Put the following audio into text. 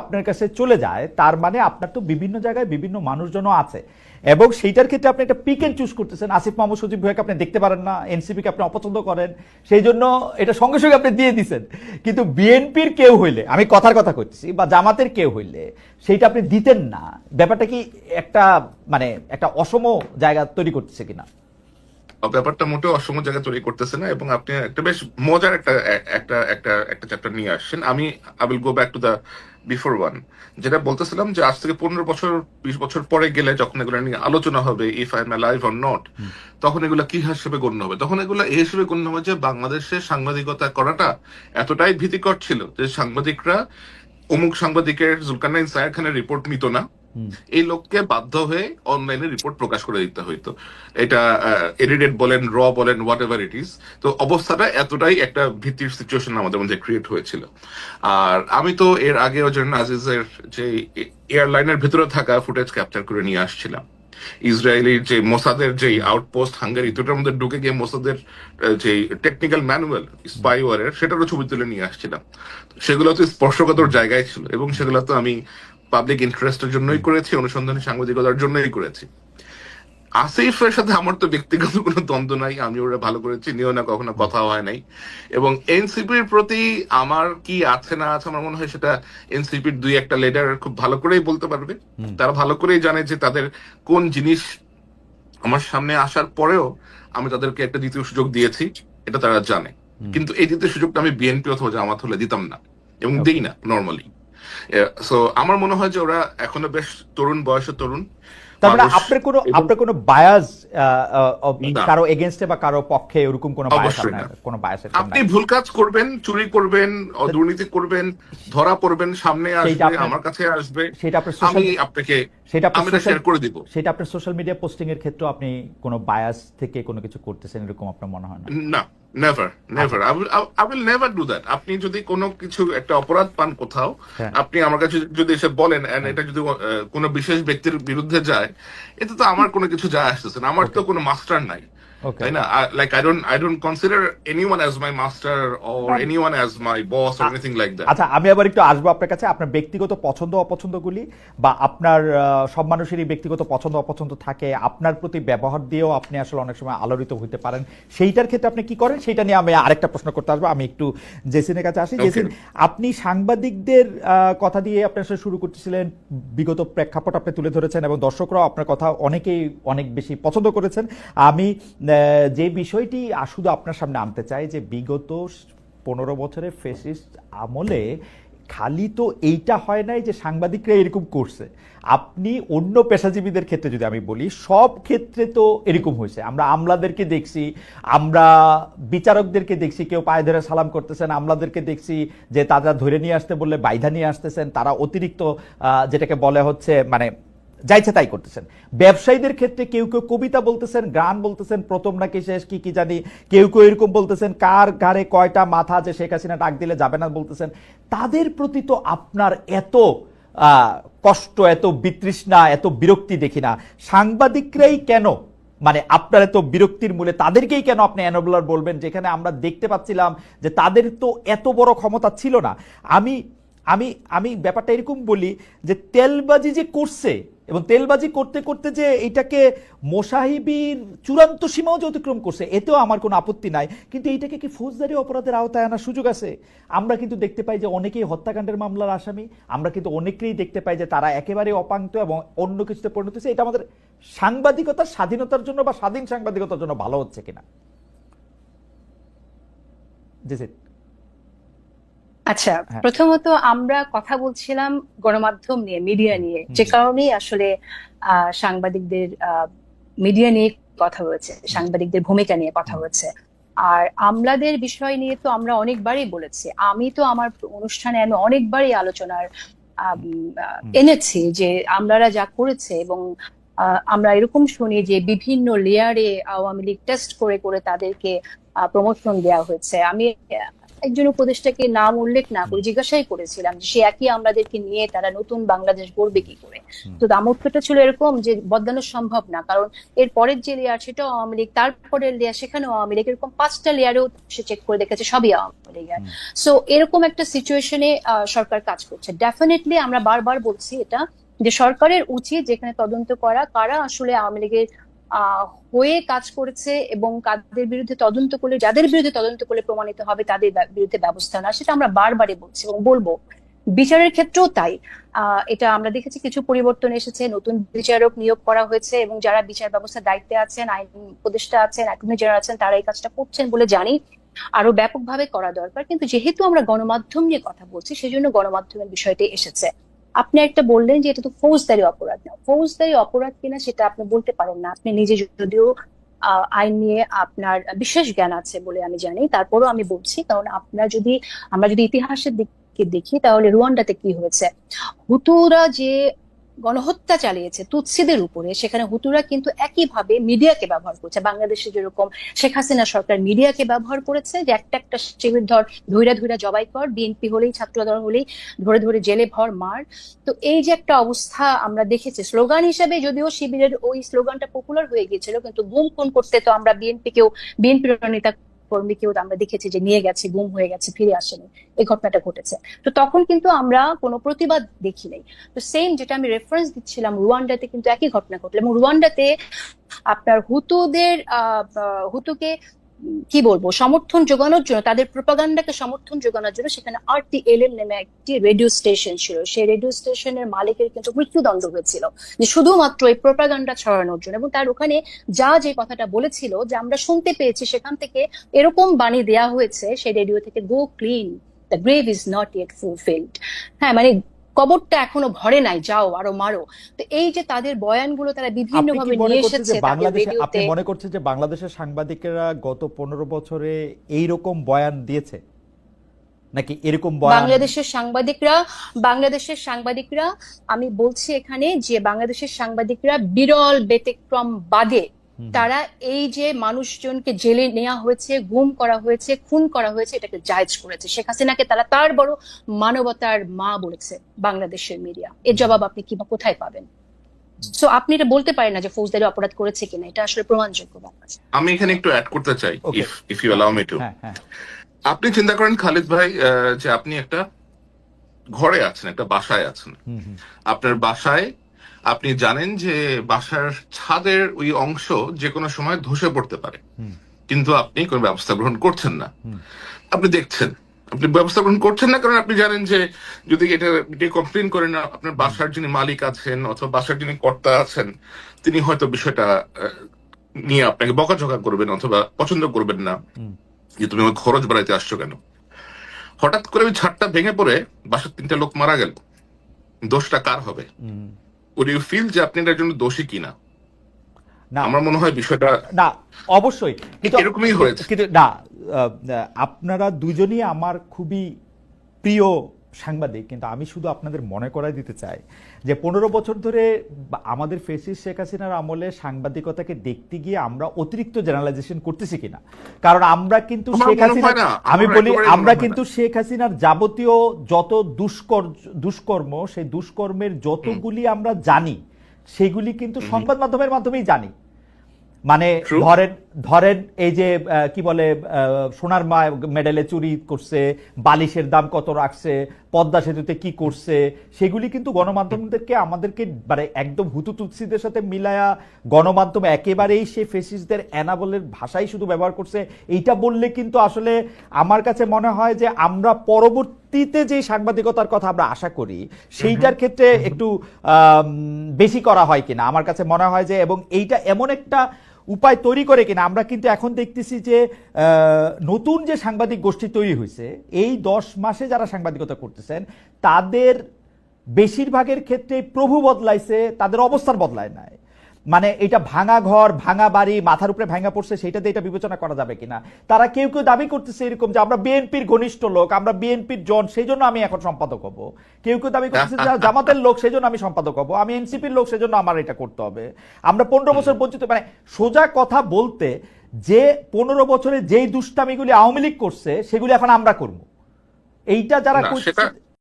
আপনার কাছে চলে যায়, তার মানে আপনার তো বিভিন্ন জায়গায় বিভিন্ন মানুষজনও আছে। এবং সেইটার ক্ষেত্রে আপনি একটা পিক এন্ড চুজ করতেছেন। আসিফ মাহমুদ, সজীব ভাইকে আপনি দেখতে পারেন না, এনসিপিকে আপনি অপছন্দ করেন, সেই জন্য এটা সঙ্গে সঙ্গে আপনি দিয়ে দিচ্ছেন কিন্তু বিএনপির কেউ হইলে, আমি কথার কথা করতেছি বা জামাতের কেউ হইলে, সেইটা আপনি দিতেন না। ব্যাপারটা কি একটা মানে একটা অসম জায়গা তৈরি করতেছে কিনা? ব্যাপারটা মোটেও অসম জায়গা তৈরি করতেছে না এবং আপনি একটা বেশ মজার একটা একটা একটা একটা চ্যাপ্টার নিয়ে আসছেন। আমি I will go back to the before one যেটা বলতেছিলাম যে আজ থেকে পনেরো বছর বিশ বছর পরে গেলে যখন এগুলো নিয়ে আলোচনা হবে if I am live or not তখন এগুলো কি হিসেবে গণ্য হবে? তখন এগুলো এই হিসেবে গণ্য হবে যে বাংলাদেশে সাংবাদিকতা করাটা এতটাই ভীতিকর ছিল যে সাংবাদিকরা অমুক সাংবাদিকের জুলকানাইন সায়ার খানের রিপোর্ট নিত না এই লোককে বাধ্য হয়ে অনলাইনে রিপোর্ট প্রকাশ করে দিতে হইতো। এটা এডিটেড বলেন র বলেন হোয়াট এভার ইট ইজ তো অবস্থাটা এতটাই একটা ভীতির সিচুয়েশন আমাদের মধ্যে ক্রিয়েট হয়েছিল। আর আমি তো এর আগে ওজন আজিজের যে এয়ারলাইনের ভিতরে থাকা ফুটেজ ক্যাপচার করে নিয়ে আসছিলাম। ইসরায়েলির যে মোসাদের যে আউটপোস্ট হাঙ্গারি দুটার মধ্যে ঢুকে গিয়ে মোসাদের যে টেকনিক্যাল ম্যানুয়াল স্পাইওয়ারের সেটারও ছবি তুলে নিয়ে আসছিলাম। সেগুলো তো স্পর্শকাতর জায়গায় ছিল এবং সেগুলো তো আমি পাবলিক ইন্টারেস্টের জন্যই করেছি অনুসন্ধানী সাংবাদিকতার জন্যই করেছি। আসিফের সাথে আমার তো ব্যক্তিগত কোনো দ্বন্দ্ব নাই আমি ওরা ভালো করে চিনিও না কখনো কথা হয় নাই। এবং এনসিপির প্রতি আমার কি আছে না আছে আমার মনে হয় সেটা এনসিপির দুই একটা লিডার খুব ভালো করেই বলতে পারবে। তারা ভালো করেই জানে যে তাদের কোন জিনিস আমার সামনে আসার পরেও আমি তাদেরকে একটা দ্বিতীয় সুযোগ দিয়েছি এটা তারা জানে। কিন্তু এই দ্বিতীয় সুযোগটা আমি বিএনপি অথবা জামাত হলে দিতাম না এবং দিই না নর্মালি সো আমার মনে হয় যে ওরা এখনও বেশ তরুণ বয়সে তরুণ তারপরে মানে আপনার কোনো আপনার কোনো বায়াস। কারও এগেনস্টে বা কারও পক্ষে এরকম কোনো বায়াস। কোনো বায়াসের আপনি ভুল কাজ করবেন চুরি করবেন দুর্নীতি করবেন ধরা পড়বেন সামনে আসবে আমার কাছে আসবে সেটা আপনার আমি আপনাকে সেটা আমি শেয়ার করে দিব। সেটা আপনার সোশ্যাল মিডিয়া পোস্টিং এর ক্ষেত্রে আপনি কোনো বায়াস থেকে কোনো কিছু করতেছেন এরকম আপনার মনে হয় না? না never never I will never do that আপনি যদি কোনো কিছু একটা অপরাধ পান কোথাও হ্যাঁ। আপনি আমার কাছে যদি এসে বলেন and এটা যদি কোনো বিশেষ ব্যক্তির বিরুদ্ধে যায় এতে তো আমার কোনো কিছু যায় আসতেছে না। আমার তো কোনো মাস্টার নাই। ওকে তাই না? Like I don't I don't consider anyone as my master or anyone as my boss or anything like that আচ্ছা আমি আবার একটু আসব আপনার কাছে। আপনার ব্যক্তিগত পছন্দ অপছন্দগুলি বা আপনার সব মানুষেরই ব্যক্তিগত পছন্দ অপছন্দ থাকে আপনার প্রতি ব্যবহার দিয়েও আপনি আসলে অনেক সময় আলোড়িত হতে পারেন। সেইটার ক্ষেত্রে আপনি কি করেন? সেইটা নিয়ে আমি আরেকটা প্রশ্ন করতে আসব। আমি একটু জেসিনের কাছে আসি। Okay. জেসিন আপনি সাংবাদিকদের কথা দিয়ে আপনি আসলে শুরু করতেছিলেন। বিগত প্রেক্ষাপট আপনি তুলে ধরেছেন এবং দর্শকরাও আপনার কথা অনেকেই অনেক বেশি পছন্দ করেছেন। আমি যে বিষয়টি শুধু আপনার সামনে আনতে চাই যে বিগত পনেরো বছরের ফেসিস্ট আমলে খালি তো এইটা হয় নাই যে সাংবাদিকরা এরকম করছে। আপনি অন্য পেশাজীবীদের ক্ষেত্রে যদি আমি বলি, সব ক্ষেত্রে তো এরকম হয়েছে। আমরা আমলাদেরকে দেখছি, আমরা বিচারকদেরকে দেখছি, কেউ পায়ে ধরে সালাম করতেছেন, আমলাদেরকে দেখছি যে তারা ধরে নিয়ে আসতে বললে বাইধা নিয়ে আসতেছেন, তারা অতিরিক্ত যেটাকে বলে হচ্ছে মানে যাইছে তাই করতেছেন। ব্যবসায়ীদের ক্ষেত্রে কেউ কেউ কবিতা বলতেছেন, গান বলতেছেন, প্রথম নাকি শেষ, কি কি জানি, কেউ কেউ এরকম বলতেছেন, কার ঘাড়ে কয়টা মাথা যে শেখ হাসিনা ডাক দিলে যাবে না বলতেছেন। তাদের প্রতি তো আপনার এত কষ্ট, এত বিতৃষ্ণা, এত বিরক্তি দেখি না। সাংবাদিকরাই কেন মানে আপনার এত বিরক্তির মূলে তাদেরকেই কেন আপনি অ্যানোবলার বলবেন, যেখানে আমরা দেখতে পাচ্ছিলাম যে তাদের তো এত বড় ক্ষমতা ছিল না। আমি আমি আমি ব্যাপারটা এরকম বলি যে তেলবাজি যে করছে এবং তেলবাজি করতে করতে যে এটাকে মোসাহিবির চূড়ান্ত সীমাও যে অতিক্রম করছে, এতেও আমার কোনো আপত্তি নাই। কিন্তু এইটাকে কি ফৌজদারি অপরাধের আওতায় আনার সুযোগ আছে? আমরা কিন্তু দেখতে পাই যে অনেকেই হত্যাকাণ্ডের মামলার আসামি, আমরা কিন্তু অনেকেই দেখতে পাই যে তারা একেবারে অপাঙ্ক্ত এবং অন্য কিছুতে পরিণত হচ্ছে এটা আমাদের সাংবাদিকতার স্বাধীনতার জন্য বা স্বাধীন সাংবাদিকতার জন্য ভালো হচ্ছে কিনা? জি। আচ্ছা হ্যাঁ। প্রথমত আমরা কথা বলছিলাম গণমাধ্যম নিয়ে মিডিয়া নিয়ে। যে কারণেই আসলে সাংবাদিকদের মিডিয়া নিয়ে কথা হয়েছে সাংবাদিকদের ভূমিকা নিয়ে কথা হয়েছে। আর আমলাদের বিষয় নিয়ে তো আমরা অনেকবারই বলেছি। আমি তো আমার অনুষ্ঠানে আমি অনেকবারই আলোচনার এনেছি যে আমলারা যা করেছে এবং আহ, আমরা এরকম শুনি যে বিভিন্ন লেয়ারে আওয়ামী লীগ টেস্ট করে করে তাদেরকে প্রমোশন দেওয়া হয়েছে। আমি একজন উপদেষ্টাকে নাম উল্লেখ না করে জিজ্ঞাসাই করেছিলাম যে সে একই আমাদেরকে নিয়ে তারা নতুন বাংলাদেশ গড়বে কি করে? তো দামোত্তরটা ছিল এরকম যে বদলানো সম্ভব না কারণ এর পরের যে লেয়ার সেটাও আওয়ামী লীগ তারপরের লেয়ার সেখানেও আওয়ামী লীগ এরকম পাঁচটা লেয়ারেও সে চেক করে দেখেছে সবই আওয়ামী লীগের সো এরকম একটা সিচুয়েশনে সরকার কাজ করছে। ডেফিনেটলি আমরা বারবার বলছি এটা যে সরকারের উচিত যেখানে তদন্ত করা কারা আসলে আওয়ামী লীগের হয়ে কাজ করেছে এবং কাদের বিরুদ্ধে তদন্ত করলে, যাদের বিরুদ্ধে তদন্ত করলে প্রমাণিত হবে তাদের বিরুদ্ধে ব্যবস্থা না সেটা আমরা বারবারই বলছি এবং বলব। বিচারের ক্ষেত্রেও তাই। এটা আমরা দেখেছি কিছু পরিবর্তন এসেছে। নতুন বিচারক নিয়োগ করা হয়েছে এবং যারা বিচার ব্যবস্থার দায়িত্বে আছেন, আইন উপদেষ্টা আছেন, অ্যাটর্নি জেনারেল আছেন, তারা এই কাজটা করছেন বলে জানি। আরও ব্যাপকভাবে করা দরকার। কিন্তু যেহেতু আমরা গণমাধ্যম নিয়ে কথা বলছি, সেজন্য গণমাধ্যমের বিষয়টি এসেছে। আপনি একটা বললেন যে এটা তো ফৌজদারি অপরাধ না। ফৌজদারি অপরাধ কিনা সেটা আপনি বলতে পারেন না। আপনি নিজে যদিও আইন নিয়ে আপনার বিশেষ জ্ঞান আছে বলে আমি জানি, তারপরও আমি বলছি, কারণ আপনার যদি, আমরা যদি ইতিহাসের দিকে দেখি, তাহলে রুয়ান্ডাতে কি হয়েছে? হুতুরা যে গণহত্যা চালিয়েছে তুৎসিদের উপরে। সেখানে হুতুরা কিন্তু একইভাবে মিডিয়াকে ব্যবহার করছে। বাংলাদেশে যেরকম শেখ হাসিনা সরকার মিডিয়াকে ব্যবহার করেছে যে একটা একটা শিবির ধর, ধৈরা ধৈরা জবাই কর, বিএনপি হলেই, ছাত্রদল হলেই, ধরে ধরে জেলে ভর মার। তো এই যে একটা অবস্থা আমরা দেখেছি। স্লোগান হিসেবে যদিও শিবিরের ওই স্লোগানটা পপুলার হয়ে গিয়েছিল, কিন্তু গুম খুন করতে তো আমরা বিএনপি কেও বিএনপির নেতা কর্মীকেও আমরা দেখেছি যে নিয়ে গেছে, গুম হয়ে গেছে, ফিরে আসেনি। এই ঘটনাটা ঘটেছে। তো তখন কিন্তু আমরা কোনো প্রতিবাদ দেখি নাই। তো সেম যেটা আমি রেফারেন্স দিচ্ছিলাম, রুয়ান্ডাতে কিন্তু একই ঘটনা ঘটলো। এবং রুয়ান্ডাতে আপনার হুতুদের হুতুকে কি বলব, সমর্থন যোগানোর জন্য, তাদের প্রপাগান্ডাকে সমর্থন যোগানোর জন্য সেখানে আর টি এল এম নামে একটি রেডিও স্টেশন ছিল। সেই রেডিও স্টেশনের মালিকের কিন্তু মৃত্যুদণ্ড হয়েছিল যে শুধুমাত্র এই প্রপাগান্ডা ছড়ানোর জন্য এবং তার ওখানে যা যে কথাটা বলেছিল যে আমরা শুনতে পেয়েছি, সেখান থেকে এরকম বাণী দেয়া হয়েছে, সেই রেডিও থেকে go clean the grave is not yet fulfilled হ্যাঁ মানে কবরটা এখনও ভরে নাই যাও আরও মারো তো এই যে তাদের বয়ানগুলো তারা বিভিন্ন ভাবে নিয়ে এসেছে বাংলাদেশে আপনি মনে করছেন যে বাংলাদেশের সাংবাদিকেরা গত পনেরো বছরে এই রকম বয়ান দিয়েছে নাকি এরকম বাংলাদেশের সাংবাদিকরা বাংলাদেশের সাংবাদিকরা আমি বলছি এখানে যে বাংলাদেশের সাংবাদিকরা বিরল ব্যতিক্রম বাদে। তারা এই যে মানুষজনকে জেলে নেওয়া হয়েছে গুম করা হয়েছে খুন করা হয়েছে এটাকে জায়েজ করেছে। শেখ হাসিনাকে তারা তার বড় মানবতার মা বলেছে বাংলাদেশের মিডিয়া। এর জবাব আপনি কিবা কোথায় পাবেন? সো আপনি এটা বলতে পারেন না যে ফৌজদারি অপরাধ করেছে কিনা এটা আসলে প্রমাণযোগ্য ব্যাপার। আমি এখানে একটু অ্যাড করতে চাই. If if you allow me to আপনি চিন্তা করেন খালিদ ভাই আহ, যে আপনি একটা ঘরে আছেন একটা বাসায় আছেন। আপনার বাসায় আপনি জানেন যে বাসার ছাদের ওই অংশ যে কোনো সময় ধসে পড়তে পারে। কিন্তু আপনি কোনো ব্যবস্থা গ্রহণ করছেন না। আপনি দেখছেন। আপনি ব্যবস্থা গ্রহণ করছেন না কারণ আপনি জানেন যে যদি এটা কমপ্লেন করেন আপনার বাসার যিনি মালিক আছেন অথবা বাসার যিনি কর্তা আছেন তিনি হয়তো বিষয়টা নিয়ে আপনাকে বকাঝকা করবেন অথবা পছন্দ করবেন না। যে তুমি আমার খরচ বাড়াইতে আসছো কেন? হঠাৎ করে ওই ছাদটা ভেঙে পড়ে বাসার তিনটা লোক মারা গেল। দোষটা কার হবে। উড ইউ ফিল যে আপনি এটার জন্য দোষী কিনা? না। আমার মনে হয় বিষয়টা না অবশ্যই। কিন্তু এরকমই হয়েছে। কিন্তু না আপনারা দুজনই আমার খুবই প্রিয় সাংবাদিক কিন্তু আমি শুধু আপনাদের মনে করাই দিতে চাই যে পনেরো বছর ধরে আমাদের ফেসিস শেখ হাসিনার আমলে সাংবাদিকতাকে দেখতে গিয়ে আমরা অতিরিক্ত জেনারেলাইজেশন করতেছি কিনা? কারণ আমরা কিন্তু শেখ হাসিনা আমি বলি আমরা কিন্তু শেখ হাসিনার যাবতীয় যত দুষ্কর দুষ্কর্ম সেই দুষ্কর্মের যতগুলি আমরা জানি সেগুলি কিন্তু সংবাদ মাধ্যমের মাধ্যমেই জানি। মানে. ধরেন ধরেন এই যে কি বলে সোনার মা মেডেলে চুরি করছে বালিশের দাম কত রাখছে পদ্মা সেতুতে কি করছে সেগুলি কিন্তু গণমাধ্যমদেরকে আমাদেরকে মানে একদম হুতু তুৎসিদের সাথে মিলায়া গণমাধ্যম একেবারেই সে ফেসিসদের অ্যানাবলের ভাষাই শুধু ব্যবহার করছে। এইটা বললে কিন্তু আসলে আমার কাছে মনে হয় যে আমরা পরবর্তীতে যে সাংবাদিকতার কথা আমরা আশা করি সেইটার ক্ষেত্রে একটু বেশি করা হয় কিনা। আমার কাছে মনে হয় যে এবং এইটা এমন একটা উপায় তৈরি করে কিনা, আমরা কিন্তু এখন দেখতেছি যে নতুন যে সাংবাদিক গোষ্ঠী তৈরি হয়েছে, এই দশ মাসে যারা সাংবাদিকতা করতেছেন, তাদের বেশিরভাগের ক্ষেত্রে প্রভু বদলাইছে, তাদের অবস্থান বদলায় নাই। মানে এটা ভাঙা ঘর ভাঙা বাড়ি মাথার উপরে ভাঙা পড়ছে সেটাতে এটা বিবেচনা করা যাবে কিনা? তারা কেউ কেউ দাবি করতেছে এরকম যে আমরা বিএনপির ঘনিষ্ঠ লোক আমরা বিএনপির জন সেই জন্য আমি এখন সম্পাদক হব। কেউ কেউ দাবি করতেছে জামাতের লোক সেই জন্য আমি সম্পাদক হব। আমি এনসিপির লোক সেই জন্য আমার এটা করতে হবে। আমরা পনেরো বছর বঞ্চিত মানে সোজা কথা বলতে যে পনেরো বছরে যেই দুষ্টামিগুলি আওয়ামী লীগ করছে সেগুলি এখন আমরা করব। এইটা যারা করছে সেটা-